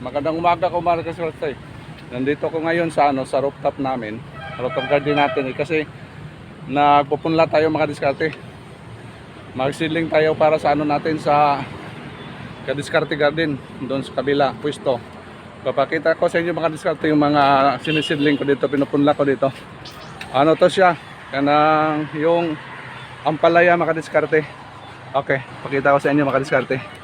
Magandang umaga ko mga kaswerte. Nandito ko ngayon sa ano sa rooftop namin. Rooftop garden natin eh, kasi nagpupunla tayo mga diskarte. Magsiling tayo para sa ano natin sa Kadiskarte Garden doon sa kabila pwesto. Papakita ko sa inyo mga diskarte yung mga sinisidling ko dito, pinupunla ko dito. Ano to siya? Kanang yung ampalaya mga diskarte. Okay, pakita ko sa inyo mga diskarte.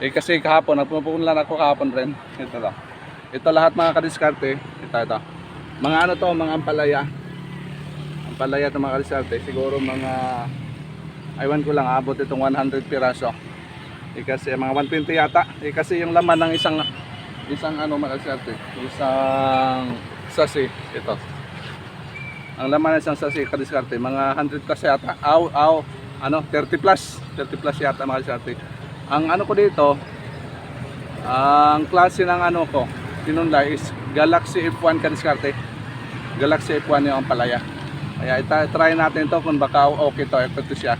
Eh kasi kahapon, nagpupunla na ako kahapon rin. Ito lang. Ito lahat mga kadiskarte. Ito, ito. Mga ano to, mga ampalaya. Ampalaya to mga kadiskarte. Siguro mga, aywan ko lang, abot itong 100 piraso. Eh kasi mga 120 yata. Eh kasi yung laman ng isang, isang ano mga kadiskarte. Isang sasi. Ito. Ang laman ng isang sasi kadiskarte. Mga 100 plus yata. Aw, aw, ano, 30 plus. 30 plus yata mga kadiskarte. Ang ano ko dito, ang klase ng ano ko, tinunla is Galaxy F1 kadiskarte. Galaxy F1 yung ang palaya. Kaya try natin to kung baka okay to, ito siya.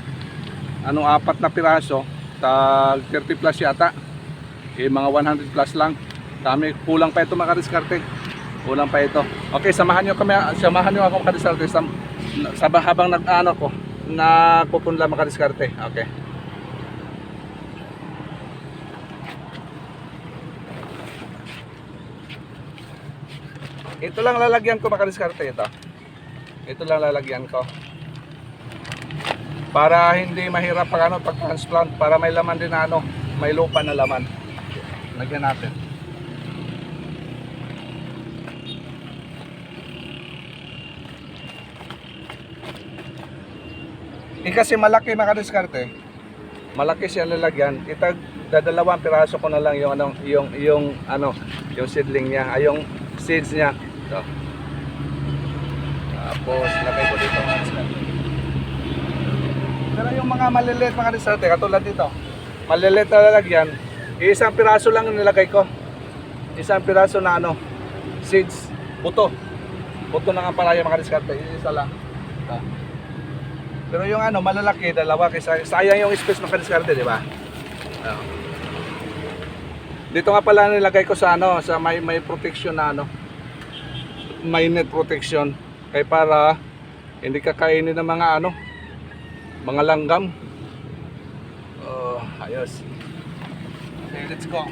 Anong apat na piraso, tag 30 plus yata. Eh, mga 100 plus lang. Dami, kulang pa ito mga kadiskarte. Kulang pa ito. Okay, samahan nyo kami, samahan nyo ako kadiskarte sa, sa habang nag-ano ko, nagpupunla mga kadiskarte. Okay. Ito lang lalagyan ko makadiskarte ito. Ito lang lalagyan ko. Para hindi mahirap pag ano pag transplant para may laman din ano, may lupa na laman. Lagyan natin. Eh kasi malaki makadiskarte. Malaki siya lalagyan. Ito dadalawang piraso ko na lang yung ano, yung yung ano, yung seedling niya, ay yung seeds niya. Ito. Tapos, lagay ko dito. Pero yung mga maliliit mga diskarte, katulad dito, maliliit na lalagyan, isang piraso lang nilagay ko. Isang piraso na ano, seeds, buto. Buto ng ampalaya mga diskarte, isa lang. Pero yung ano, malalaki, dalawa, kaysa sayang yung space mga diskarte, di ba? Dito nga pala nilagay ko sa ano, sa may may protection na ano. May net protection kay para hindi kakainin ng mga ano, mga langgam. Oh, ayos. Okay, let's go.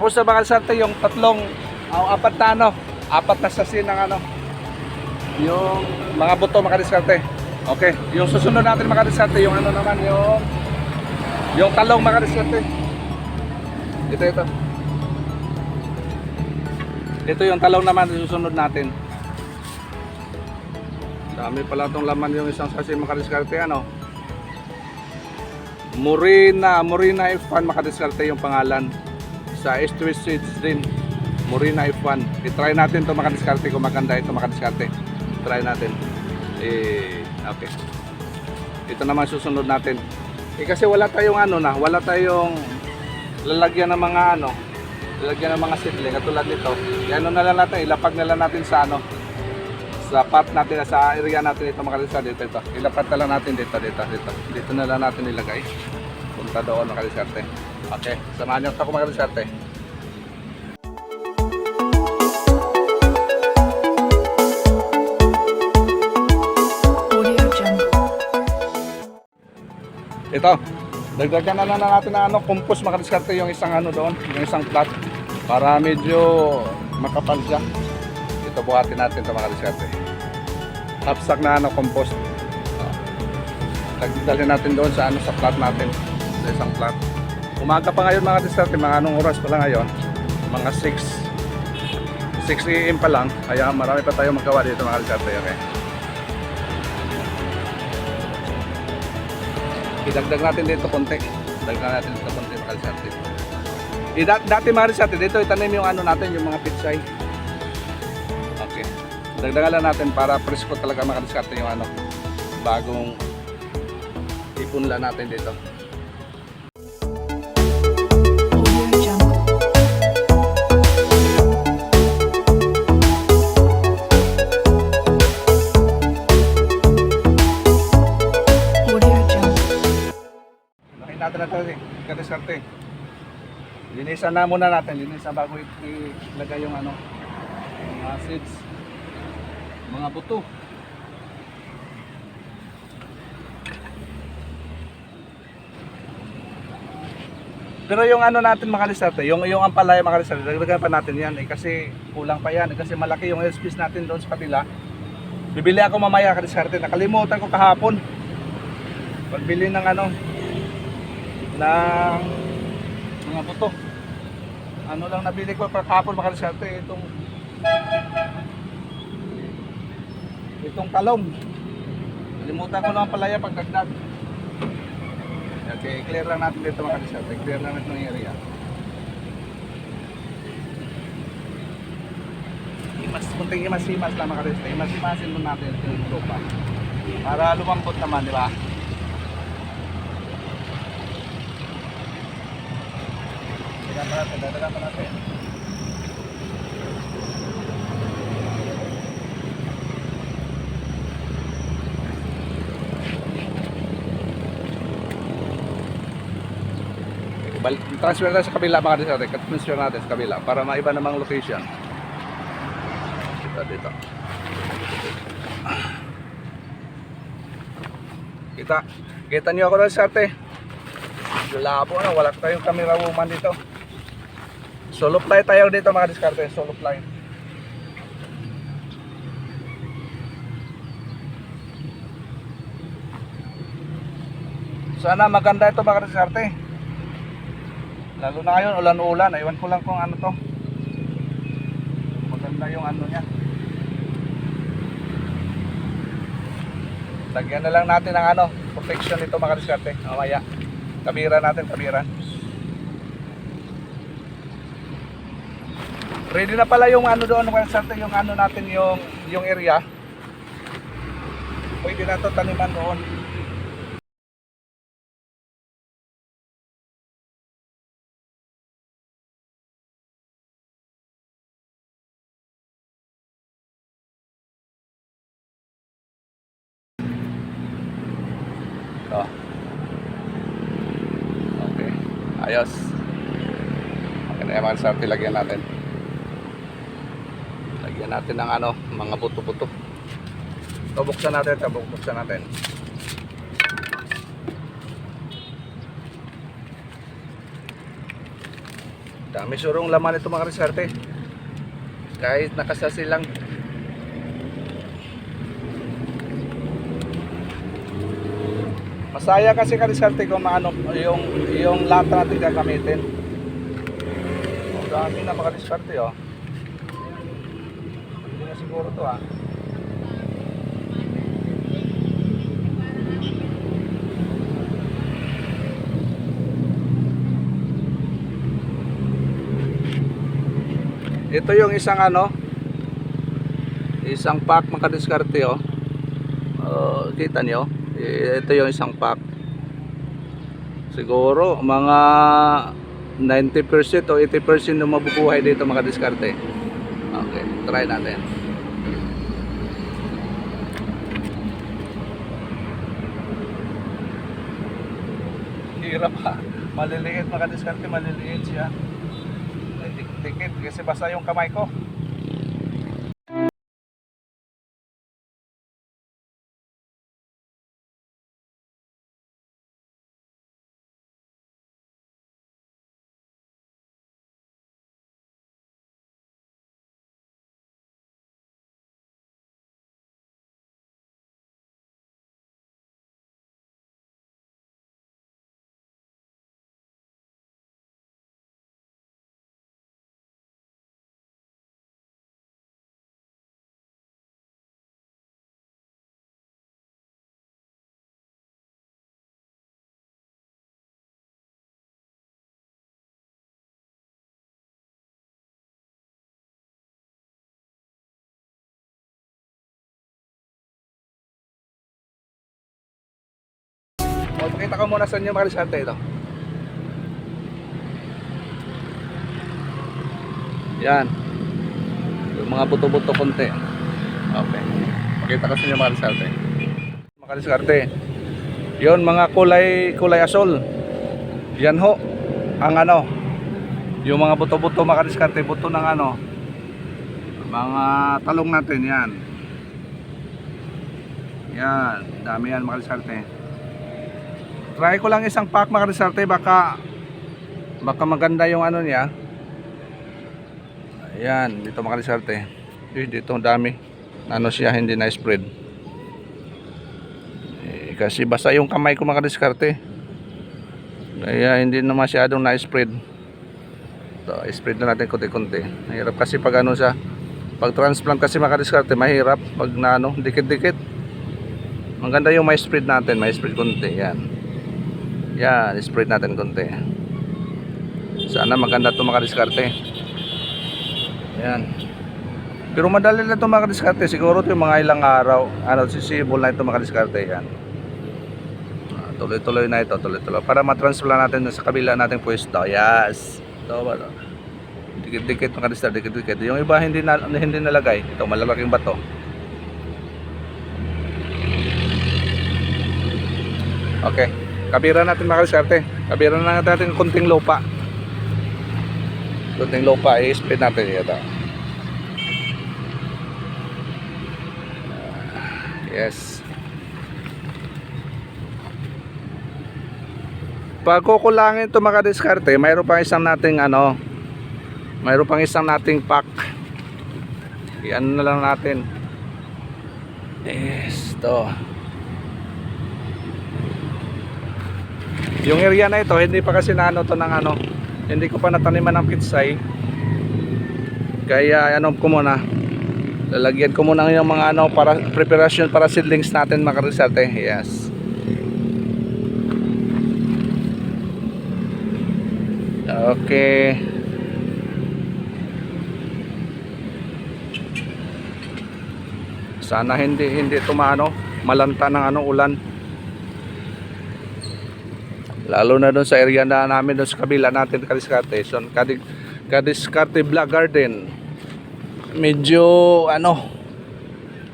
Tapos na mga sarte yung tatlong ang apat na ano, apat na sasin ng ano. Yung mga buto mga diskarte. Okay, yung susunod natin mga diskarte, yung ano naman yung yung talong mga diskarte. Ito ito. Ito yung talong naman susunod natin. Dami pala itong laman yung isang sasin mga diskarte ano. Morina, Morina F1 makadiskarte yung pangalan sa S2 Seeds din Morina F1 i-try natin to makadiskarte. Kung maganda ito makadiskarte. Try natin. Eh okay. Ito naman susunod natin. Eh kasi wala tayong ano na wala tayong lalagyan ng mga ano lalagyan ng mga seedling katulad nito. Ano na lang natin ilapag na lang natin sa ano sa part natin sa area natin ito makadiskarte dito ito ilapat na lang natin dito dito dito. Dito na lang natin ilagay. Punta doon makadiskarte okay samahan niyo ako makadiskarte Audio Jungle. Ito, dagdagan na lang natin na ano, compost makadiskarte yung isang ano doon, yung isang plat para medyo makapal siya. Ito buhatin natin ito makadiskarte. Half sack na ano, compost. Dagdagan natin doon sa ano sa plat natin, sa isang plat. Umaga pa ngayon mga diskarte, mga anong oras pa lang ngayon? Mga 6 6 AM pa lang, kaya marami pa tayong magawa dito mga diskarte, okay? Idagdag natin dito konti. Dagdag natin dito konti mga kalsate. Eh, dat- dati mga kalsate, dito itanim yung ano natin, yung mga pitsay. Dagdagan lang natin para presko talaga makadiskarte yung ano, bagong ipunla natin dito. Natin na ito eh, kadiskarte. Linisan na muna natin, linisan bago ilagay yung ano, mga seeds, mga buto. Pero yung ano natin mga lisarte, yung yung ampalaya mga lisarte, dagdagan pa natin yan eh kasi kulang pa yan eh, kasi malaki yung space natin doon sa kabila. Bibili ako mamaya ka lisarte, nakalimutan ko kahapon. Pagbili ng ano ng mga buto. Ano lang nabili ko pa kahapon mga lisarte itong itong talong. Nalimutan ko lang ang palaya pagdagdag. Okay, clear lang natin dito mga. Clear lang natin yung area. Imas, kunting imas-imas lang mga kalisate. Imas-imasin mo natin yung tropa. Para lumambot naman, di ba? Pa natin, dadagan pa natin. Transfer natin sa kabila mga kalisate. Transfer natin sa kabila para maiba namang location. Dito, dito. Kita, kita niyo ako na sa ate. Labo na, wala tayong camera woman dito. Solo flight tayo dito mga diskarte, solo flight. Sana maganda ito mga diskarte. Lalo na ngayon, ulan-ulan. Iwan ko lang kung ano to. Maganda yung ano niya. Lagyan na lang natin ng ano, protection nito mga diskarte. Mamaya. Kabira natin, kabira. Ready na pala yung ano doon diskarte, yung ano natin yung yung area. Pwede na to taniman doon. Oh. Okay. Ayos. Na yung mga sarti, lagyan natin. Lagyan natin ng ano, mga buto-buto. Ito, natin ito, natin. Dami surong laman ito mga reserte. Kahit nakasasi lang. Masaya kasi kalisarte kung maano yung yung lata natin gagamitin. Oh, dami na makaliskarte oh. Siguro to ah. Ito yung isang ano isang pack makadiskarte oh. Uh, kita niyo? Ito yung isang pack. Siguro mga 90% o 80% na mabubuhay dito mga diskarte. Okay, try natin. Hirap ha. Maliliit mga diskarte, maliliit siya. Ay, Tikit kasi basa yung kamay ko. O, pakita ko muna sa inyo mga diskarte ito. Yan. Yung mga buto-buto konti. Okay. Pakita ko sa inyo mga diskarte. Mga diskarte. Yun, mga kulay, kulay asol. Yan ho. Ang ano. Yung mga buto-buto mga diskarte. Buto ng ano. Mga talong natin. Yan. Yan. Dami yan mga diskarte. Try ko lang isang pack mga diskarte. Baka baka maganda yung ano niya. Ayan, dito mga diskarte. Eh, dito ang dami. Ano siya, hindi na spread. Eh, kasi basta yung kamay ko mga diskarte. Kaya hindi na masyadong na-spread. So, spread na natin konti-konti. Mahirap kasi pag ano sa pag transplant kasi mga diskarte, mahirap pag na ano, dikit-dikit. Maganda yung may spread natin, may spread konti. Yan. Yan, spread natin konti. Sana maganda to mga diskarte. Yan. Pero madali na ito mga diskarte. Siguro ito yung mga ilang araw. Ano, sisibol na ito mga diskarte. Yan. Ah, Tuloy-tuloy na ito. Tuloy-tuloy. Para matransplant natin sa kabila nating pwesto. Yes. Ito ba? Dikit-dikit mga diskarte. Dikit-dikit. Yung iba hindi, na, hindi nalagay. Ito malalaking bato. Okay. Kabira natin mga diskarte. Kabira na natin kunting lupa. Kunting lupa. I-split natin ito. Yes. Pag kukulangin ito mga diskarte, mayroon pang isang nating ano, mayroon pang isang nating pack. Iyan na lang natin. Yes, to. Yung area na ito, hindi pa kasi naano to ng ano, hindi ko pa nataniman ng pitsay. Kaya ano ko muna, lalagyan ko muna yung mga ano para preparation para seedlings natin mga karisate. Yes. Okay. Sana hindi hindi tumano malanta ng ano ulan. Lalo na doon sa area na namin doon sa kabila natin Kadiskarte. So, Kadi- Kadiskarte Black Garden. Medyo ano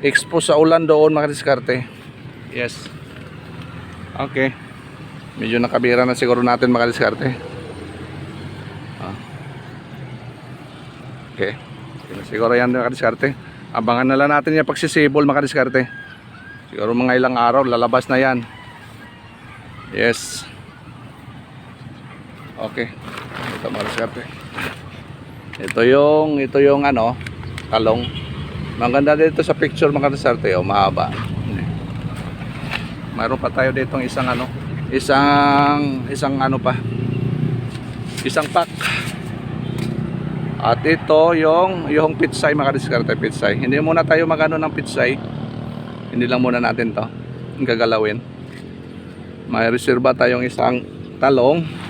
exposed sa ulan doon mga diskarte. Yes. Okay. Medyo nakabira na siguro natin mga diskarte. Ah. Okay. Siguro yan mga diskarte. Abangan na lang natin yung pagsisibol mga diskarte. Siguro mga ilang araw lalabas na yan. Yes. Okay. Ito mga diskarte. Ito yung ito yung ano, talong. Maganda dito sa picture mga diskarte, oh, mahaba. Mayroon pa tayo dito isang ano, isang isang ano pa. Isang pack. At ito yung yung pitsay mga diskarte pitsay. Hindi muna tayo magano ng pitsay. Hindi lang muna natin 'to. Gagalawin. May reserba tayong isang talong.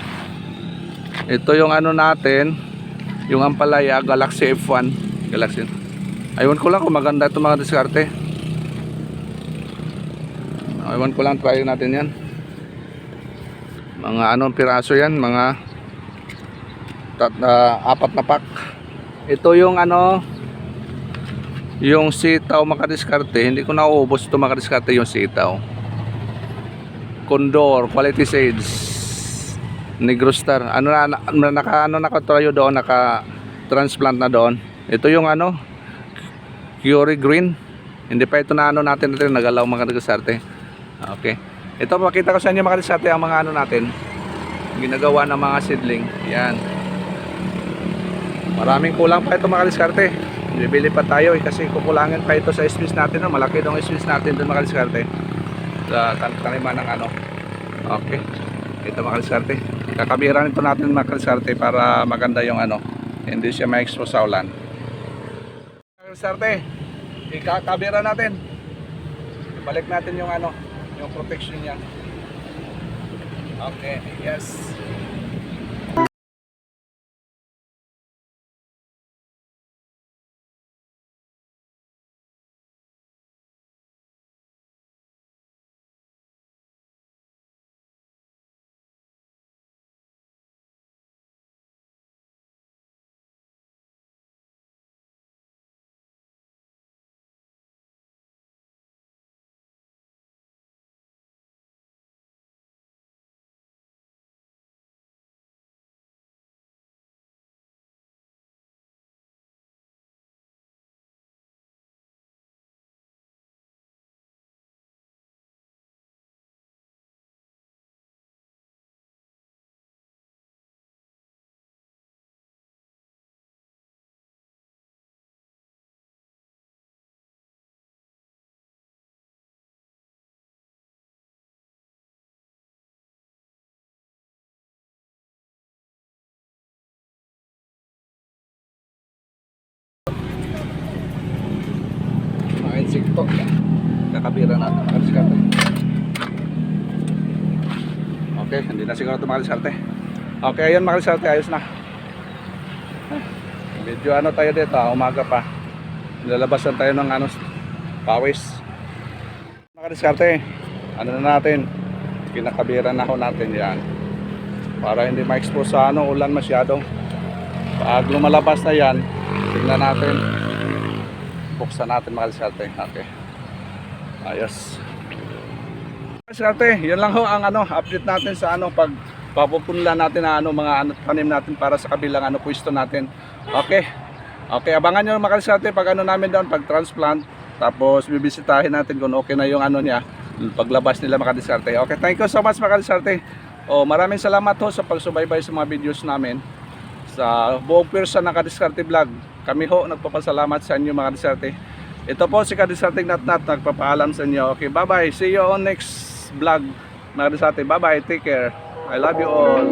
Ito yung ano natin, yung Ampalaya Galaxy F1. Galaxy. Aywan ko lang kung maganda ito mga diskarte. Aywan ko lang try natin yan. Mga anong piraso yan, mga tat, ah, apat na pack. Ito yung ano, yung sitaw makadiskarte. Hindi ko nauubos ito makadiskarte yung sitaw. Condor, quality seeds. Negro Star. Ano na, na naka ano nakatayo doon, naka transplant na doon. Ito yung ano, Curie Green. Hindi pa ito na ano natin natin nagalaw mga diskarte. Okay. Ito pakita ko sa inyo mga diskarte ang mga ano natin. Ginagawa ng mga seedling. Yan. Maraming kulang pa ito mga diskarte. Bibili pa tayo eh, kasi kukulangin pa ito sa space natin. No? Malaki dong space natin doon mga diskarte. Sa tan- taniman ng ano. Okay. Ito mga diskarte. Kakabiran ito natin mga diskarte para maganda yung ano. Hindi siya ma-expose sa ulan. Mga diskarte. Ikakabira natin. Balik natin yung ano, yung protection niya. Okay, yes. Kinakabira natin mga diskarte. Okay, hindi na siguro ito mga diskarte. Okay, ayun mga diskarte, ayos na. Medyo ano tayo dito, ah, umaga pa. Lalabasan tayo ng ano, pawis. Mga diskarte, ano na natin, kinakabira na ho natin yan. Para hindi ma-expose sa ano, ulan masyado. Pag lumalabas na yan, tingnan natin. Buksan natin mga diskarte. Okay. Ayos. Diskarte, yan lang ho ang ano, update natin sa ano, pag papupunla natin na ano, mga ano, tanim natin para sa kabilang ano, pwesto natin. Okay. Okay, abangan nyo mga diskarte pag ano namin doon, pag transplant. Tapos bibisitahin natin kung okay na yung ano niya, paglabas nila mga diskarte. Okay, thank you so much mga diskarte. Oh, maraming salamat ho sa pagsubaybay sa mga videos namin sa buong pwersa ng Kadiskarte Vlog. Kami ho nagpapasalamat sa inyo mga diskarte. Ito po si Kadiskarte Nat Nat nagpapaalam sa inyo. Okay, bye-bye. See you on next vlog mga diskarte. Bye-bye. Take care. I love you all.